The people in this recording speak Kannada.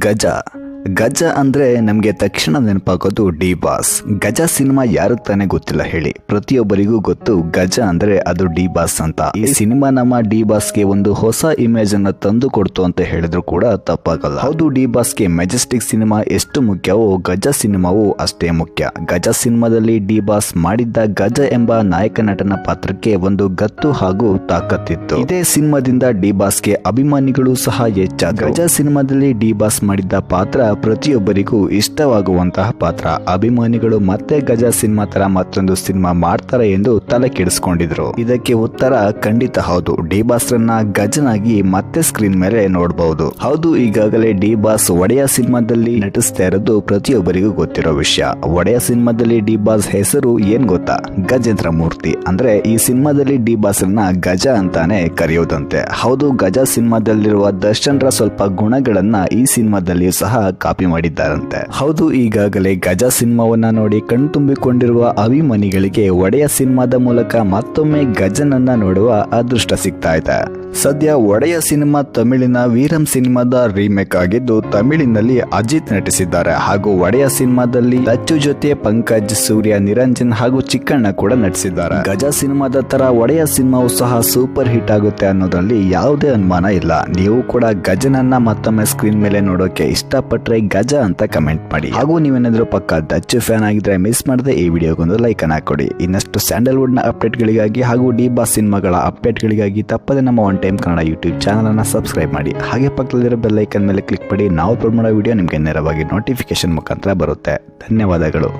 ಗಜ. ಗಜ ಅಂದ್ರೆ ನಮಗೆ ತಕ್ಷಣ ನೆನಪಾಗೋದು ಡಿ ಬಾಸ್. ಗಜ ಸಿನಿಮಾ ಯಾರು ತಾನೇ ಗೊತ್ತಿಲ್ಲ ಹೇಳಿ. ಪ್ರತಿಯೊಬ್ಬರಿಗೂ ಗೊತ್ತು ಗಜ ಅಂದ್ರೆ ಅದು ಡಿ ಬಾಸ್ ಅಂತ. ಈ ಸಿನಿಮಾ ನಮ್ಮ ಡಿ ಬಾಸ್ಗೆ ಒಂದು ಹೊಸ ಇಮೇಜ್ ಅನ್ನ ತಂದು ಕೊಡ್ತು ಅಂತ ಹೇಳಿದ್ರು ಕೂಡ ತಪ್ಪಾಗಲ್ಲ. ಹೌದು ಡಿ ಬಾಸ್ಗೆ ಮೆಜೆಸ್ಟಿಕ್ ಸಿನಿಮಾ ಎಷ್ಟು ಮುಖ್ಯವೋ ಗಜ ಸಿನಿಮಾವು ಅಷ್ಟೇ ಮುಖ್ಯ. ಗಜ ಸಿನಿಮಾದಲ್ಲಿ ಡಿ ಬಾಸ್ ಮಾಡಿದ್ದ ಗಜ ಎಂಬ ನಾಯಕ ನಟನ ಪಾತ್ರಕ್ಕೆ ಒಂದು ಗತ್ತು ಹಾಗೂ ತಾಕತ್ತಿತ್ತು. ಇದೇ ಸಿನಿಮಾದಿಂದ ಡಿ ಬಾಸ್ಗೆ ಅಭಿಮಾನಿಗಳು ಸಹ ಹೆಚ್ಚಾದ ಗಜ ಸಿನಿಮಾದಲ್ಲಿ ಡಿ ಬಾಸ್ ಮಾಡಿದ್ದ ಪಾತ್ರ ಪ್ರತಿಯೊಬ್ಬರಿಗೂ ಇಷ್ಟವಾಗುವಂತಹ ಪಾತ್ರ. ಅಭಿಮಾನಿಗಳು ಮತ್ತೆ ಗಜ ಸಿನಿಮಾ ತರ ಮತ್ತೊಂದು ಸಿನಿಮಾ ಮಾಡ್ತಾರೆ ಎಂದು ತಲೆ ಕೆಡಿಸಿಕೊಂಡಿದ್ರು. ಇದಕ್ಕೆ ಉತ್ತರ ಖಂಡಿತ ಹೌದು. ಡಿ ಬಾಸ್ ರನ್ನ ಗಜನಾಗಿ ಮತ್ತೆ ಸ್ಕ್ರೀನ್ ಮೇಲೆ ನೋಡಬಹುದು ಹೌದು, ಈಗಾಗಲೇ ಡಿ ಬಾಸ್ ಒಡೆಯ ಸಿನಿಮಾದಲ್ಲಿ ನಟಿಸ್ತಾ ಇರೋದು ಪ್ರತಿಯೊಬ್ಬರಿಗೂ ಗೊತ್ತಿರೋ ವಿಷಯ. ಒಡೆಯ ಸಿನಿಮಾದಲ್ಲಿ ಡಿ ಬಾಸ್ ಹೆಸರು ಏನ್ ಗೊತ್ತಾ? ಗಜೇಂದ್ರ ಮೂರ್ತಿ. ಅಂದ್ರೆ ಈ ಸಿನಿಮಾದಲ್ಲಿ ಡಿ ಬಾಸ್ ರನ್ನ ಗಜ ಅಂತಾನೆ ಕರೆಯೋದಂತೆ. ಹೌದು, ಗಜ ಸಿನಿಮಾದಲ್ಲಿರುವ ದರ್ಶನ್ರ ಸ್ವಲ್ಪ ಗುಣಗಳನ್ನ ಈ ಸಿನಿಮಾದಲ್ಲಿಯೂ ಸಹ ಕಾಪಿ ಮಾಡಿದ್ದಾರಂತೆ. ಹೌದು, ಈಗಾಗಲೇ ಗಜ ಸಿನಿಮಾವನ್ನ ನೋಡಿ ಕಣ್ತುಂಬಿಕೊಂಡಿರುವ ಅಭಿಮಾನಿಗಳಿಗೆ ಒಡೆಯ ಸಿನಿಮಾದ ಮೂಲಕ ಮತ್ತೊಮ್ಮೆ ಗಜನನ್ನ ನೋಡುವ ಅದೃಷ್ಟ ಸಿಗ್ತಾ ಇದೆ. ಸದ್ಯ ಒಡೆಯ ಸಿನಿಮಾ ತಮಿಳಿನ ವೀರಂ ಸಿನಿಮಾದ ರೀಮೇಕ್ ಆಗಿದ್ದು ತಮಿಳಿನಲ್ಲಿ ಅಜಿತ್ ನಟಿಸಿದ್ದಾರೆ. ಹಾಗೂ ಒಡೆಯ ಸಿನಿಮಾದಲ್ಲಿ ಲಚ್ಚು ಜೊತೆ ಪಂಕಜ್, ಸೂರ್ಯ, ನಿರಂಜನ್ ಹಾಗೂ ಚಿಕ್ಕಣ್ಣ ಕೂಡ ನಟಿಸಿದ್ದಾರೆ. ಗಜ ಸಿನಿಮಾದ ತರ ಒಡೆಯ ಸಿನಿಮಾವು ಸಹ ಸೂಪರ್ ಹಿಟ್ ಆಗುತ್ತೆ ಅನ್ನೋದ್ರಲ್ಲಿ ಯಾವುದೇ ಅನುಮಾನ ಇಲ್ಲ. ನೀವು ಕೂಡ ಗಜನನ್ನ ಮತ್ತೊಮ್ಮೆ ಸ್ಕ್ರೀನ್ ಮೇಲೆ ನೋಡೋಕೆ ಇಷ್ಟಪಟ್ರೆ ಗಜ ಅಂತ ಕಮೆಂಟ್ ಮಾಡಿ. ಹಾಗೂ ನೀವೇನಾದ್ರೂ ಪಕ್ಕ ದಚ್ಚು ಫ್ಯಾನ್ ಆಗಿದ್ರೆ ಮಿಸ್ ಮಾಡದೆ ಈ ವಿಡಿಯೋಗೊಂದು ಲೈಕ್ ಅನ್ನ ಕೊಡಿ. ಇನ್ನಷ್ಟು ಸ್ಯಾಂಡಲ್ವುಡ್ನ ಅಪ್ಡೇಟ್ಗಳಿಗಾಗಿ ಹಾಗೂ ಡಿ ಬಾ ಸಿನಿಮಾಗಳ ಅಪ್ಡೇಟ್ಗಳಿಗಾಗಿ ತಪ್ಪದೆ ನಮ್ಮ one time Kannada YouTube channel ಅನ್ನ ಸಬ್ಸ್ಕ್ರೈಬ್ ಮಾಡಿ. ಹಾಗೆ ಪಕ್ಕದಲ್ಲಿರೋ ಬೆಲ್ ಐಕನ್ ಮೇಲೆ ಕ್ಲಿಕ್ ಮಾಡಿ, ನಾವು ಅಪ್ಲೋಡ್ ಮಾಡೋ ವಿಡಿಯೋ ನಿಮಗೆ ನೇರವಾಗಿ ನೋಟಿಫಿಕೇಶನ್ ಮುಖಾಂತರ ಬರುತ್ತೆ. ಧನ್ಯವಾದಗಳು.